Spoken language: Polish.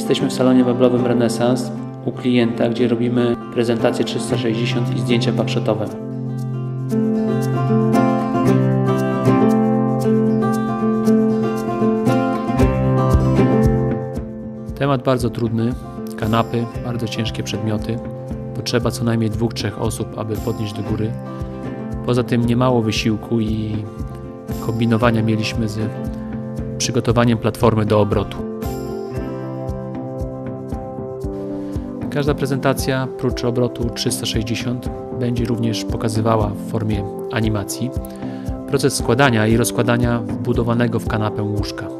Jesteśmy w salonie meblowym Renesans u klienta, gdzie robimy prezentację 360 i zdjęcia backshot'owe. Temat bardzo trudny, kanapy, bardzo ciężkie przedmioty. Potrzeba co najmniej dwóch, trzech osób, aby podnieść do góry. Poza tym niemało wysiłku i kombinowania mieliśmy z przygotowaniem platformy do obrotu. Każda prezentacja, prócz obrotu 360, będzie również pokazywała w formie animacji proces składania i rozkładania wbudowanego w kanapę łóżka.